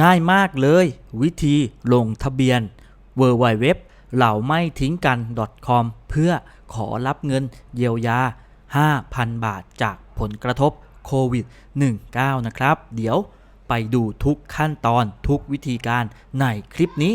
ง่ายมากเลย วิธีลงทะเบียน w w w เหล่าไม่ทิ้งกัน .com เพื่อขอรับเงินเยียวยา 5,000 บาทจากผลกระทบโควิด -19 นะครับ เดี๋ยวไปดูทุกขั้นตอนทุกวิธีการในคลิปนี้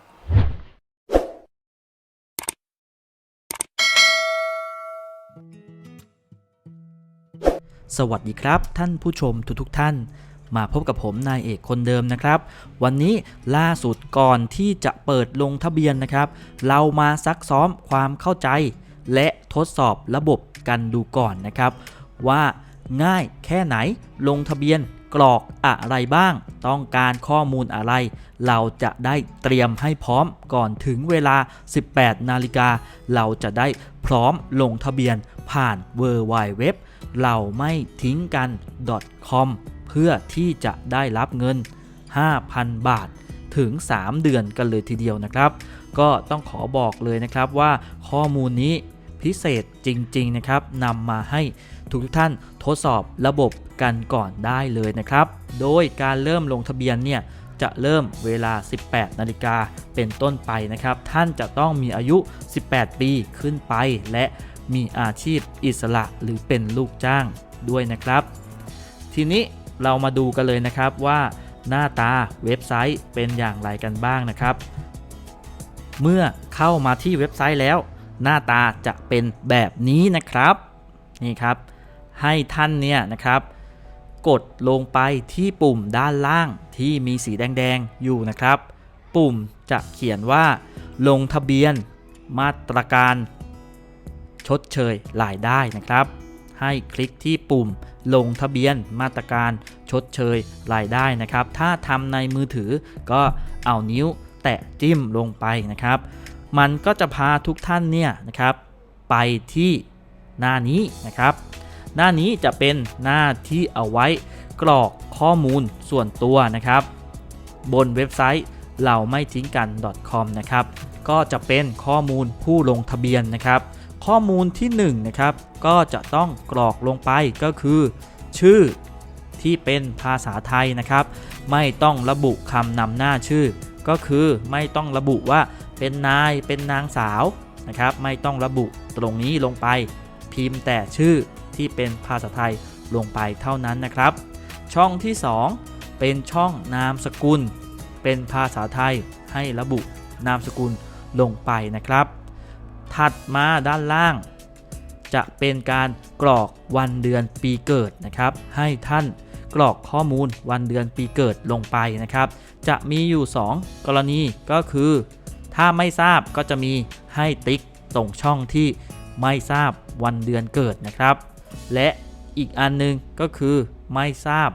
สวัสดีครับ ท่านผู้ชมทุกๆทท่าน มาพบกับผมนายเอกคนเดิมนะครับ วันนี้ล่าสุดก่อนที่จะเปิดลงทะเบียนนะครับ เรามาซักซ้อมความเข้าใจ และทดสอบระบบกันดูก่อนนะครับ ว่าง่ายแค่ไหนลงทะเบียนกรอกอะไรบ้าง ต้องการข้อมูลอะไร เราจะได้เตรียมให้พร้อมก่อนถึงเวลา 18 นาฬิกา เราจะได้พร้อมลงทะเบียนผ่าน w w w เราไม่ทิ้งกัน .com เพื่อที่จะได้รับเงิน 5,000 บาทถึง 3 เดือนกันเลยทีเดียวนะครับ ก็ต้องขอบอกเลยนะครับว่าข้อมูลนี้พิเศษจริงๆนะครับนำมาให้ทุกท่านทดสอบระบบกันก่อนได้เลยนะครับ โดยการเริ่มลงทะเบียนเนี่ยจะเริ่มเวลา 18 นาฬิกาเป็นต้นไปนะครับ ท่านจะต้องมีอายุ 18 ปีขึ้นไปและ มีอาชีพอิสระหรือเป็นลูกจ้างด้วยนะครับ ทีนี้เรามาดูกันเลยนะครับว่าหน้าตาเว็บไซต์เป็นอย่างไรกันบ้างนะครับ เมื่อเข้ามาที่เว็บไซต์แล้ว หน้าตาจะเป็นแบบนี้นะครับนี่ครับ ให้ท่านเนี่ยนะครับกดลงไปที่ปุ่มด้านล่างที่มีสีแดงๆอยู่นะครับ ปุ่มจะเขียนว่า ลงทะเบียน มาตรการ ชดเชยรายได้นะครับ ให้คลิกที่ปุ่มลงทะเบียนมาตรการชดเชยรายได้นะครับ ถ้าทำในมือถือก็เอานิ้วแตะจิ้มลงไปนะครับ มันก็จะพาทุกท่านเนี่ยนะครับ ไปที่หน้านี้นะครับ หน้านี้จะเป็นหน้าที่เอาไว้กรอกข้อมูลส่วนตัวนะครับ บนเว็บไซต์เราไม่ทิ้งกัน .com นะครับ ก็จะเป็นข้อมูลผู้ลงทะเบียนนะครับ ข้อมูลที่1นงนะครับก็จะต้องกรอกลงไปก็คือ ชื่อที่เป็นภาษาไทยนะครับ ไม่ต้องระบุคำนำหน้าชื่อ ก็คือไม่ต้องระบุว่าเป็นนายเป็นนางสาวนะครับ ไม่ต้องระบุตรงนี้ลงไป พิมพ์แต่ชื่อที่เป็นภาษาไทยลงไปเท่านั้นนะครับ ช่องที่ 2 เป็นช่องนามสกุล เป็นภาษาไทยให้ระบุนามสกุลลงไปนะครับ ถัดมาด้านล่าง จะเป็นการกรอกวันเดือนปีเกิดนะครับ ให้ท่านกรอกข้อมูลวันเดือนปีเกิดลงไปนะครับ จะมีอยู่ 2 กรณีก็คือ ถ้าไม่ทราบก็จะมีให้ติ๊กตรงช่องที่ไม่ทราบวันเดือนเกิดนะครับ และอีกอันหนึงก็คือไม่ทราบ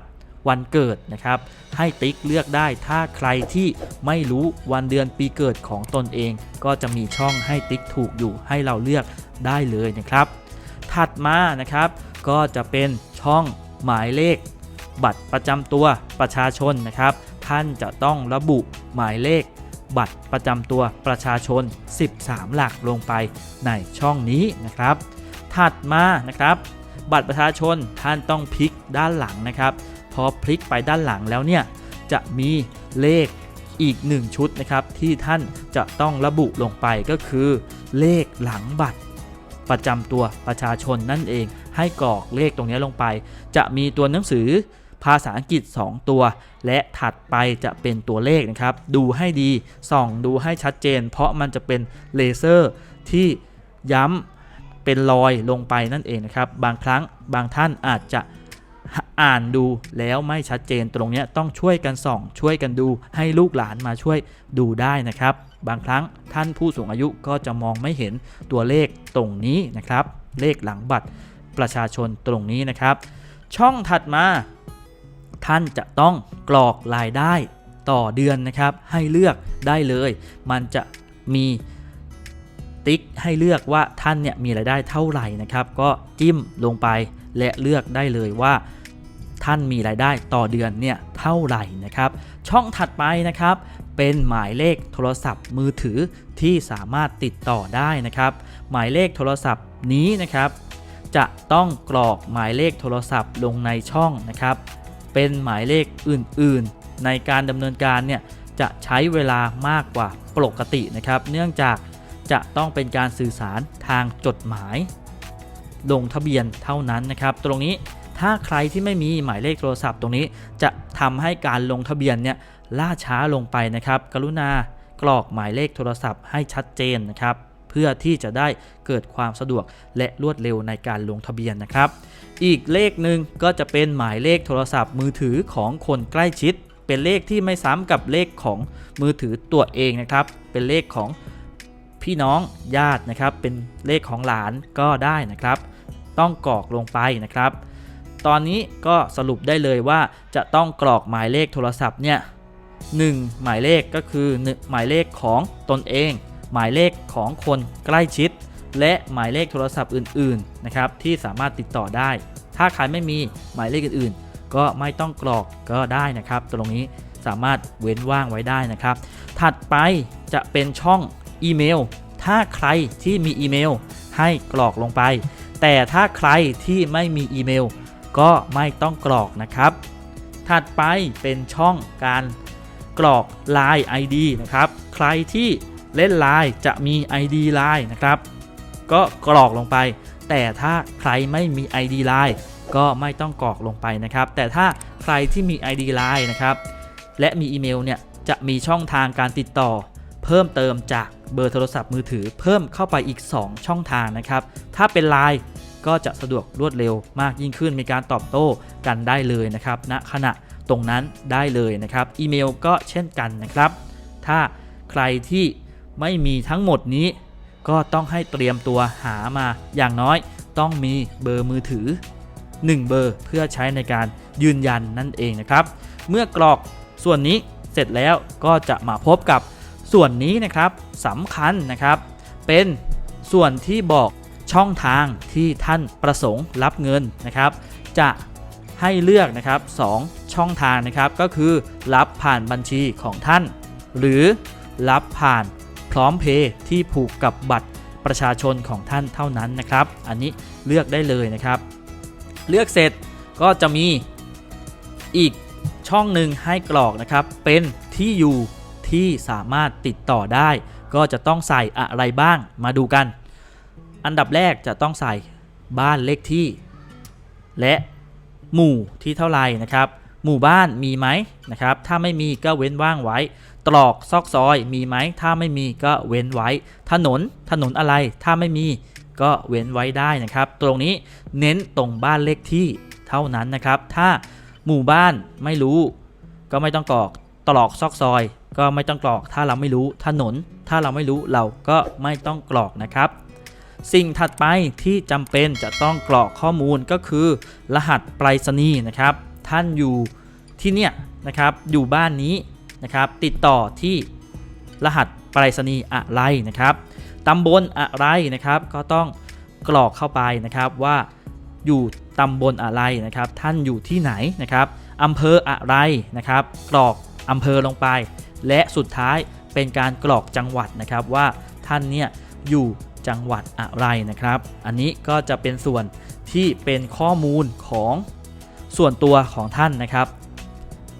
วันเกิดนะครับ ให้ติ๊กเลือกได้ถ้าใครที่ไม่รู้วันเดือนปีเกิดของตนเอง ก็จะมีช่องให้ติ๊กถูกอยู่ให้เราเลือกได้เลยนะครับ ถัดมานะครับก็จะเป็นช่องหมายเลข บัตรประจำตัวประชาชนนะครับ ท่านจะต้องระบุหมายเลขบัตรประจำตัวประชาชน 13 หลักลงไปในช่องนี้นะครับ ถัดมานะครับ บัตรประชาชนท่านต้องพลิกด้านหลังนะครับ พอพลิกไปด้านหลังแล้วเนี่ยจะมีเลขอีก 1 ชุดนะครับ ที่ท่านจะต้องระบุลงไปก็คือ เลขหลังบัตร ประจำตัวประชาชนนั่นเอง ให้กรอกเลขตรงนี้ลงไป จะมีตัวหนังสือภาษาอังกฤษ 2 ตัว และถัดไปจะเป็นตัวเลขนะครับ ดูให้ดีส่องดูให้ชัดเจน เพราะมันจะเป็นเลเซอร์ที่ย้ำเป็นรอยลงไปนั่นเองนะครับ บางครั้งบางท่านอาจจะ อ่านดูแล้วไม่ชัดเจนตรงนี้ต้องช่วยกันส่อง ช่วยกันดูให้ลูกหลานมาช่วยดูได้นะครับ บางครั้งท่านผู้สูงอายุก็จะมองไม่เห็นตัวเลขตรงนี้นะครับ เลขหลังบัตรประชาชนตรงนี้นะครับ ช่องถัดมา ท่านจะต้องกรอกรายได้ต่อเดือนนะครับ ให้เลือกได้เลย มันจะมีติ๊กให้เลือกว่าท่านเนี่ยมีรายได้เท่าไหร่นะครับ ก็จิ้มลงไปและเลือกได้เลยว่า ท่านมีรายได้ต่อเดือนเนี่ยเท่าไหร่นะครับ ช่องถัดไปนะครับเป็นหมายเลขโทรศัพท์มือถือที่สามารถติดต่อได้นะครับ หมายเลขโทรศัพท์นี้นะครับ จะต้องกรอกหมายเลขโทรศัพท์ลงในช่องนะครับ เป็นหมายเลขอื่นๆ ในการดำเนินการเนี่ยจะใช้เวลามากกว่าปกตินะครับ เนื่องจากจะต้องเป็นการสื่อสารทางจดหมาย ลงทะเบียนเท่านั้นนะครับ ตรงนี้ ถ้าใครที่ไม่มีหมายเลขโทรศัพท์ตรงนี้ จะทำให้การลงทะเบียนเนี่ยล่าช้าลงไปนะครับ กรุณากรอกหมายเลขโทรศัพท์ให้ชัดเจนนะครับเพื่อที่จะได้เกิดความสะดวกและรวดเร็วในการลงทะเบียนนะครับ อีกเลขหนึ่งก็จะเป็นหมายเลขโทรศัพท์มือถือของคนใกล้ชิด เป็นเลขที่ไม่ซ้ำกับเลขของมือถือตัวเองนะครับ เป็นเลขของพี่น้องญาตินะครับ เป็นเลขของหลานก็ได้นะครับ ต้องกรอกลงไปนะครับ ตอนนี้ก็สรุปได้เลยว่าจะต้องกรอกหมายเลขโทรศัพท์เนี่ยหนึ่งหมายเลขก็คือหนึ่งหมายเลขของตนเอง หมายเลขของคนใกล้ชิด และหมายเลขโทรศัพท์อื่นๆนะครับที่สามารถติดต่อได้ ถ้าใครไม่มีหมายเลขอื่นๆ ก็ไม่ต้องกรอกก็ได้นะครับ ตรงนี้สามารถเว้นว่างไว้ได้นะครับ ถัดไปจะเป็นช่องอีเมล ถ้าใครที่มีอีเมลให้กรอกลงไป แต่ถ้าใครที่ไม่มีอีเมล ก็ไม่ต้องกรอกนะครับ ถัดไปเป็นช่องการกรอก Line ID นะครับ ใครที่เล่น Line จะมี ID Line นะครับ ก็กรอกลงไป แต่ถ้าใครไม่มี ID Line ก็ไม่ต้องกรอกลงไปนะครับ แต่ถ้าใครที่มี ID Line นะครับ และมีอีเมลเนี่ยจะมีช่องทางการติดต่อ เพิ่มเติมจากเบอร์โทรศัพท์มือถือ เพิ่มเข้าไปอีก 2 ช่องทางนะครับ ถ้าเป็น Line ก็จะสะดวกรวดเร็วมากยิ่งขึ้น มีการตอบโต้กันได้เลยนะครับณขณะตรงนั้นได้เลยนะครับ อีเมลก็เช่นกันนะครับ ถ้าใครที่ไม่มีทั้งหมดนี้ ก็ต้องให้เตรียมตัวหามาอย่างน้อยต้องมีเบอร์มือถือ 1 เบอร์เพื่อใช้ในการยืนยันนั่นเองนะครับ เมื่อกรอกส่วนนี้เสร็จแล้วก็จะมาพบกับส่วนนี้นะครับสำคัญนะครับ เป็นส่วนที่บอก ช่องทางที่ท่านประสงค์รับเงินนะครับ จะให้เลือกนะครับสองช่องทางนะครับก็คือรับผ่านบัญชีของท่าน หรือรับผ่านพร้อมเพย์ที่ผูกกับบัตรประชาชนของท่านเท่านั้นนะครับ อันนี้เลือกได้เลยนะครับ เลือกเสร็จก็จะมีอีกช่องหนึ่งให้กรอกนะครับ เป็นที่อยู่ที่สามารถติดต่อได้ ก็จะต้องใส่อะไรบ้างมาดูกัน อันดับแรกจะต้องใส่บ้านเลขที่ และหมู่ที่เท่าไหร่นะครับ หมู่บ้านมีไหมนะครับ ถ้าไม่มีก็เว้นว่างไว้ ตรอกซอกซอยมีไหม ถ้าไม่มีก็เว้นไว้ ถนนถนนอะไร ถ้าไม่มีก็เว้นไว้ได้นะครับ ตรงนี้เน้นตรงบ้านเลขที่เท่านั้นนะครับ ถ้าหมู่บ้านไม่รู้ก็ไม่ต้องกรอกตรอกซอกซอยก็ไม่ต้องกรอก ถ้าเราไม่รู้ถนน ถ้าเราไม่รู้เราก็ไม่ต้องกรอกนะครับ สิ่งถัดไปที่จำเป็นจะต้องกรอกข้อมูลก็คือ รหัสไปรษณีย์นะครับ ท่านอยู่ที่เนี่ยนะครับอยู่บ้านนี้นะครับติดต่อที่รหัสไปรษณีย์อะไรนะครับตำบลอะไรนะครับ ก็ต้องกรอกเข้าไปนะครับว่าอยู่ตำบลอะไรนะครับ ท่านอยู่ที่ไหนนะครับอำเภออะไรนะครับ กรอกอำเภอลงไป และสุดท้ายเป็นการกรอกจังหวัดนะครับว่าท่านเนี่ยอยู่ จังหวัดอะไรนะครับ อันนี้ก็จะเป็นส่วนที่เป็นข้อมูลของส่วนตัวของท่านนะครับ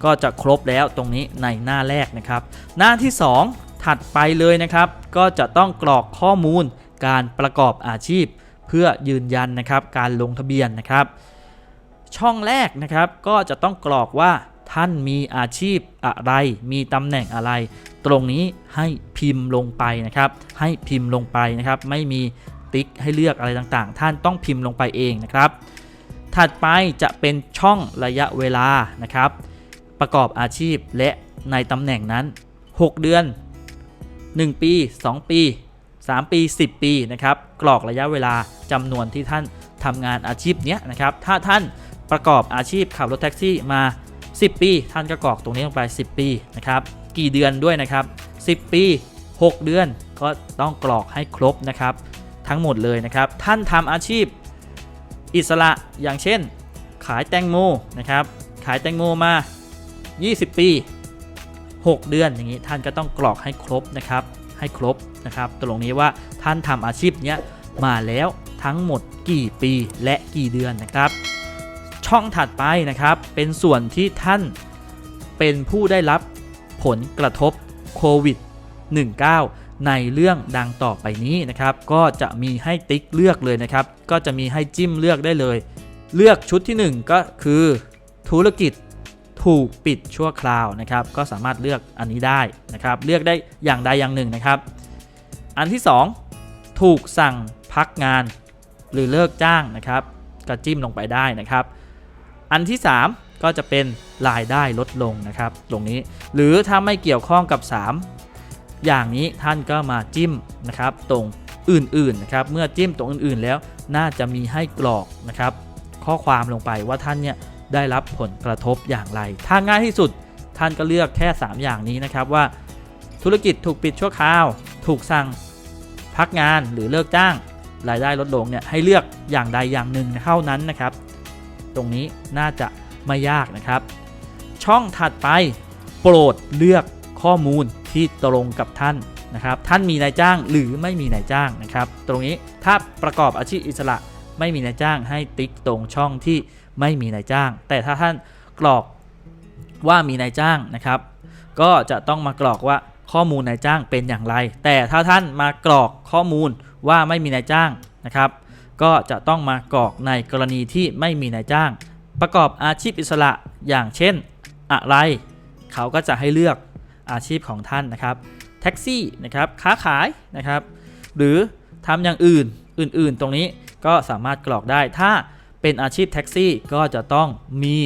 ก็จะครบแล้วตรงนี้ในหน้าแรกนะครับ หน้าที่ 2 ถัดไปเลยนะครับ ก็จะต้องกรอกข้อมูลการประกอบอาชีพ เพื่อยืนยันนะครับการลงทะเบียนนะครับ ช่องแรกนะครับก็จะต้องกรอกว่าท่านมีอาชีพอะไร มีตำแหน่งอะไร ตรงนี้ให้พิมพ์ลงไปนะครับ ให้พิมพ์ลงไปนะครับ ไม่มีติ๊กให้เลือกอะไรต่างๆ ท่านต้องพิมพ์ลงไปเองนะครับ ถัดไปจะเป็นช่องระยะเวลานะครับ ประกอบอาชีพและในตำแหน่งนั้น 6 เดือน 1 ปี 2 ปี 3 ปี 10 ปีนะครับ กรอกระยะเวลาจำนวนที่ท่านทำงานอาชีพเนี้ยนะครับ ถ้าท่านประกอบอาชีพขับรถแท็กซี่มา 10 ปี ท่านก็กรอกตรงนี้ลงไป 10 ปีนะครับ กี่เดือนด้วยนะครับ 10 ปี 6 เดือนก็ต้องกรอกให้ครบนะครับ ทั้งหมดเลยนะครับ ท่านทำอาชีพอิสระอย่างเช่น ขายแตงโมนะครับ ขายแตงโมมา 20 ปี 6 เดือนอย่างนี้ท่านก็ต้องกรอกให้ครบนะครับ ให้ครบนะครับตรงนี้ว่าท่านทำอาชีพเนี้ยมาแล้วทั้งหมดกี่ปีและกี่เดือนนะครับ ช่องถัดไปนะครับเป็นส่วนที่ท่านเป็นผู้ได้รับ ผลกระทบโควิด 19 ในเรื่องดังต่อไปนี้นะครับ ก็จะมีให้ติ๊กเลือกเลยนะครับ ก็จะมีให้จิ้มเลือกได้เลย เลือกชุดที่ 1 ก็คือ ธุรกิจถูกปิดชั่วคราวนะครับ ก็สามารถเลือกอันนี้ได้นะครับ เลือกได้อย่างใดอย่างหนึ่งนะครับ อันที่ 2 ถูกสั่งพักงานหรือเลิกจ้างนะครับ ก็จิ้มลงไปได้นะครับ อันที่ 3 ก็จะเป็นรายได้ลดลงนะครับ ตรงนี้หรือถ้าไม่เกี่ยวข้องกับ 3 อย่างนี้ท่านก็มาจิ้มนะครับ ตรงอื่นๆนะครับเมื่อจิ้มตรงอื่นๆแล้วน่าจะมีให้กรอกนะครับ ข้อความลงไปว่าท่านเนี่ยได้รับผลกระทบอย่างไร ถ้าง่ายที่สุดท่านก็เลือกแค่ 3 อย่างนี้นะครับว่า ธุรกิจถูกปิดชั่วคราว ถูกสั่งพักงานหรือเลิกจ้างรายได้ลดลงเนี่ยให้เลือกอย่างใดอย่างหนึ่งเท่านั้นนะครับ ตรงนี้น่าจะ ไม่ยากนะครับ ช่องถัดไปโปรดเลือกข้อมูลที่ตรงกับท่านนะครับ ท่านมีนายจ้างหรือไม่มีนายจ้างนะครับ ตรงนี้ถ้าประกอบอาชีพอิสระไม่มีนายจ้างให้ติ๊กตรงช่องที่ไม่มีนายจ้าง แต่ถ้าท่านกรอกว่ามีนายจ้างนะครับ ก็จะต้องมากรอกว่าข้อมูลนายจ้างเป็นอย่างไร แต่ถ้าท่านมากรอกข้อมูลว่าไม่มีนายจ้างนะครับ ก็จะต้องมากรอกในกรณีที่ไม่มีนายจ้าง ประกอบอาชีพอิสระอย่างเช่น อะไร เขาก็จะให้เลือกอาชีพของท่านนะครับแท็กซี่นะครับค้าขายนะครับ หรือทำอย่างอื่นอื่นๆ ตรงนี้ก็สามารถกรอกได้ถ้าเป็นอาชีพแท็กซี่ก็จะต้องมี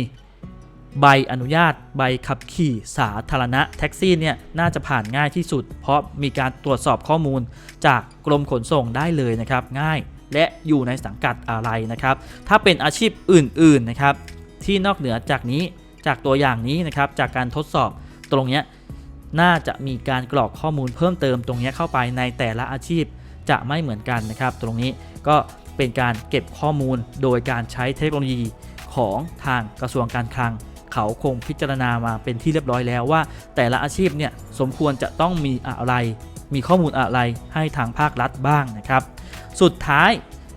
ใบอนุญาตใบขับขี่สาธารณะแท็กซี่เนี่ยน่าจะผ่านง่ายที่สุด เพราะมีการตรวจสอบข้อมูลจากกรมขนส่งได้เลยนะครับง่าย และอยู่ในสังกัดอะไรนะครับ ถ้าเป็นอาชีพอื่นๆนะครับ ที่นอกเหนือจากนี้จากตัวอย่างนี้นะครับ จากการทดสอบตรงนี้น่าจะมีการกรอกข้อมูลเพิ่มเติมตรงนี้เข้าไปในแต่ละอาชีพจะไม่เหมือนกันนะครับ ตรงนี้ก็เป็นการเก็บข้อมูลโดยการใช้เทคโนโลยีของทางกระทรวงการคลัง เขาคงพิจารณามาเป็นที่เรียบร้อยแล้วว่า แต่ละอาชีพเนี่ยสมควรจะต้องมีอะไร มีข้อมูลอะไรให้ทางภาครัฐบ้างนะครับ สุดท้าย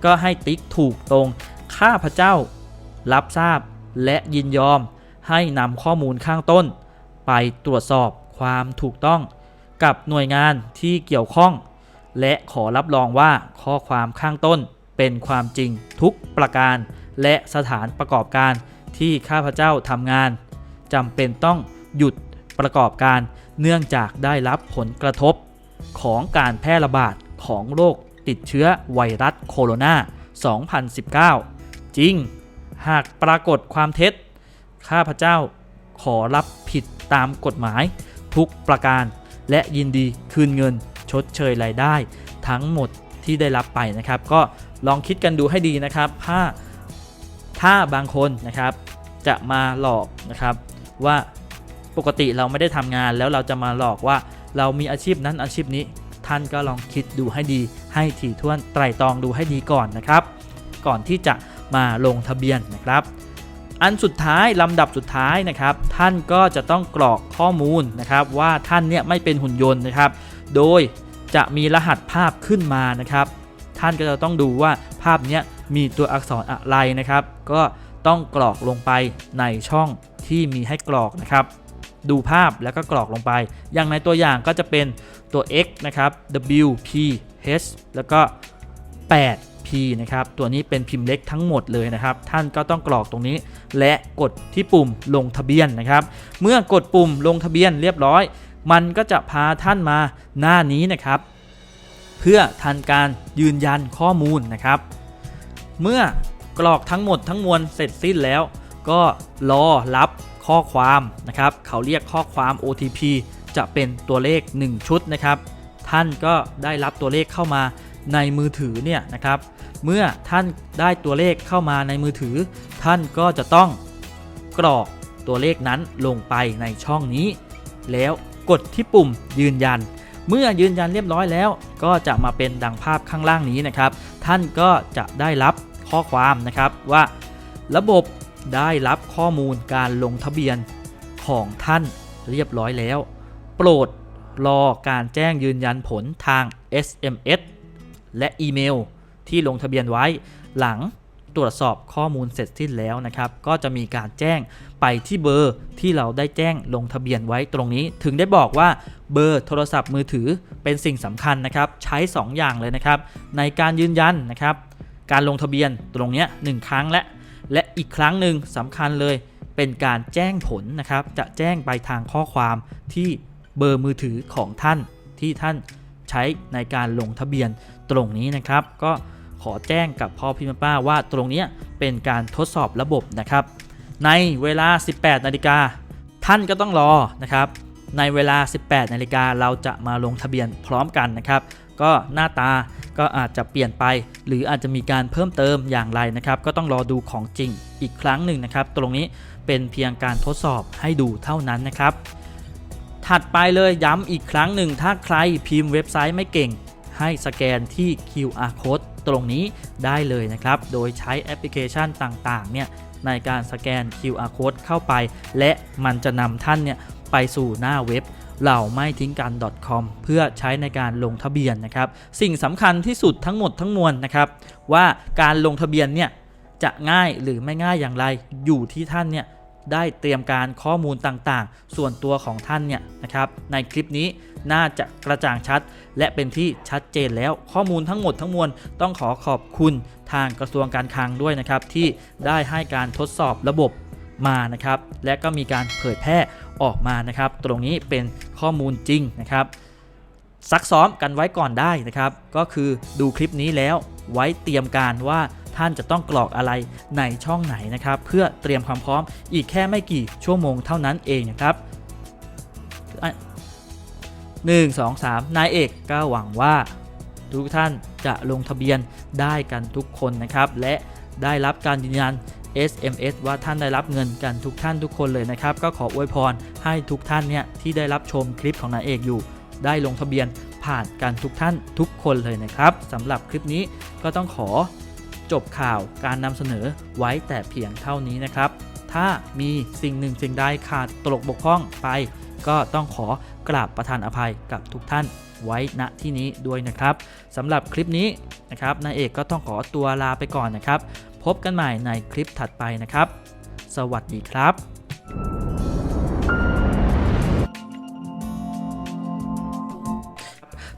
ก็ให้ติ๊กถูกตรง ข้าพเจ้า รับทราบและยินยอมให้นำข้อมูลข้างต้น ไปตรวจสอบความถูกต้อง กับหน่วยงานที่เกี่ยวข้อง และขอรับรองว่าข้อความข้างต้นเป็นความจริงทุกประการ และสถานประกอบการที่ข้าพเจ้าทำงานจำเป็นต้องหยุดประกอบการเนื่องจากได้รับผลกระทบ ของการแพร่ระบาดของโรค ติดเชื้อไวรัสโคโรนา 2019 จริง หากปรากฏความเท็จ ข้าพเจ้าขอรับผิดตามกฎหมาย ทุกประการ และยินดีคืนเงินชดเชยรายได้ ทั้งหมดที่ได้รับไปนะครับ ก็ลองคิดกันดูให้ดีนะครับ ถ้าถ้าบางคนนะครับ จะมาหลอกนะครับว่าปกติเราไม่ได้ทำงานแล้วเราจะมาหลอกว่าเรามีอาชีพนั้นอาชีพนี้ ท่านก็ลองคิดดูให้ดี ให้ถี่ถ้วนไตร่ตรองดูให้ดีก่อนนะครับ ก่อนที่จะมาลงทะเบียนนะครับ อันสุดท้ายลำดับสุดท้ายนะครับ ท่านก็จะต้องกรอกข้อมูลนะครับว่าท่านเนี่ยไม่เป็นหุ่นยนต์นะครับ โดยจะมีรหัสภาพขึ้นมานะครับ ท่านก็จะต้องดูว่าภาพเนี้ยมีตัวอักษรอะไรนะครับ ก็ต้องกรอกลงไปในช่องที่มีให้กรอกนะครับ ดูภาพแล้วก็กรอกลงไป อย่างในตัวอย่างก็จะเป็นตัว x นะครับ w p h แล้วก็ 8 p นะครับ ตัวนี้เป็นพิมพ์เล็กทั้งหมดเลยนะครับ ท่านก็ต้องกรอกตรงนี้ และกดที่ปุ่มลงทะเบียนนะครับ เมื่อกดปุ่มลงทะเบียนเรียบร้อย มันก็จะพาท่านมาหน้านี้นะครับ เพื่อทันการยืนยันข้อมูลนะครับ เมื่อกรอกทั้งหมดทั้งมวลเสร็จสิ้นแล้ว ก็รอรับข้อความนะครับ เขาเรียกข้อความ OTP จะเป็นตัวเลข 1 ชุดนะครับ ท่านก็ได้รับตัวเลขเข้ามาในมือถือเนี่ยนะครับ เมื่อท่านได้ตัวเลขเข้ามาในมือถือ ท่านก็จะต้องกรอกตัวเลขนั้นลงไปในช่องนี้ แล้วกดที่ปุ่มยืนยัน เมื่อยืนยันเรียบร้อยแล้ว ก็จะมาเป็นดังภาพข้างล่างนี้นะครับ ท่านก็จะได้รับข้อความนะครับว่า ระบบได้รับข้อมูลการลงทะเบียนของท่านเรียบร้อยแล้ว โปรด รอการแจ้งยืนยันผลทาง SMS และอีเมลที่ลงทะเบียนไว้หลังตรวจสอบข้อมูลเสร็จสิ้นแล้วนะครับ ก็จะมีการแจ้งไปที่เบอร์ที่เราได้แจ้งลงทะเบียนไว้ตรงนี้ ถึงได้บอกว่าเบอร์โทรศัพท์มือถือเป็นสิ่งสำคัญนะครับ ใช้ 2 อย่างเลยนะครับ ในการยืนยันนะครับ การลงทะเบียนตรงนี้หนึ่งครั้งและ และอีกครั้งหนึ่งสำคัญเลย เป็นการแจ้งผลนะครับ จะแจ้งไปทางข้อความที่ เบอร์มือถือของท่านที่ท่านใช้ในการลงทะเบียนตรงนี้นะครับ ก็ขอแจ้งกับพ่อพี่ป้าว่าตรงนี้เป็นการทดสอบระบบนะครับ ในเวลา 18 นาฬิกาท่านก็ต้องรอนะครับ ในเวลา 18 นาฬิกาเราจะมาลงทะเบียนพร้อมกันนะครับ ก็หน้าตาก็อาจจะเปลี่ยนไป หรืออาจจะมีการเพิ่มเติมอย่างไรนะครับ ก็ต้องรอดูของจริงอีกครั้งหนึ่งนะครับ ตรงนี้เป็นเพียงการทดสอบให้ดูเท่านั้นนะครับ ถัดไปเลยย้ำอีกครั้งหนึ่ง ถ้าใครพิมพ์เว็บไซต์ไม่เก่ง ให้สแกนที่ QR code ตรงนี้ได้เลยนะครับ โดยใช้แอปพลิเคชันต่างๆ เนี่ยในการสแกน QR code เข้าไป และมันจะนำท่านเนี่ยไปสู่หน้าเว็บเราไม่ทิ้งกัน .com เพื่อใช้ในการลงทะเบียนนะครับ สิ่งสำคัญที่สุดทั้งหมดทั้งมวลนะครับ ว่าการลงทะเบียนเนี่ยจะง่ายหรือไม่ง่ายอย่างไรอยู่ที่ท่านเนี่ย ได้เตรียมการข้อมูลต่างๆ ส่วนตัวของท่านเนี่ยนะครับ ในคลิปนี้น่าจะกระจ่างชัด และเป็นที่ชัดเจนแล้วข้อมูลทั้งหมดทั้งมวลต้องขอขอบคุณทางกระทรวงการคลังด้วยนะครับ ที่ได้ให้การทดสอบระบบมานะครับ และก็มีการเผยแพร่ออกมานะครับ ตรงนี้เป็นข้อมูลจริงนะครับซักซ้อมกันไว้ก่อนได้นะครับ ก็คือดูคลิปนี้แล้วไว้เตรียมการว่า ท่านจะต้องกรอกอะไรในช่องไหนนะครับ เพื่อเตรียมความพร้อมอีกแค่ไม่กี่ชั่วโมงเท่านั้นเองนะครับอะหนึ่งสองสามนายเอกก็หวังว่า ทุกท่านจะลงทะเบียนได้กันทุกคนนะครับ และได้รับการยืนยัน SMS ว่าท่านได้รับเงินกันทุกท่านทุกคนเลยนะครับ ก็ขออวยพรให้ทุกท่านเนี่ยที่ได้รับชมคลิปของนายเอกอยู่ ได้ลงทะเบียนผ่านกันทุกท่านทุกคนเลยนะครับสำหรับคลิปนี้ก็ต้องขอ จบข่าวการนำเสนอไว้แต่เพียงเท่านี้นะครับ ถ้ามีสิ่งหนึ่งสิ่งใดขาดตกบกพร่องไป ก็ต้องขอกราบประทานอภัยกับทุกท่านไว้ณที่นี้ด้วยนะครับสำหรับคลิปนี้นะครับนายเอกก็ต้องขอตัวลาไปก่อนนะครับ พบกันใหม่ในคลิปถัดไปนะครับ สวัสดีครับ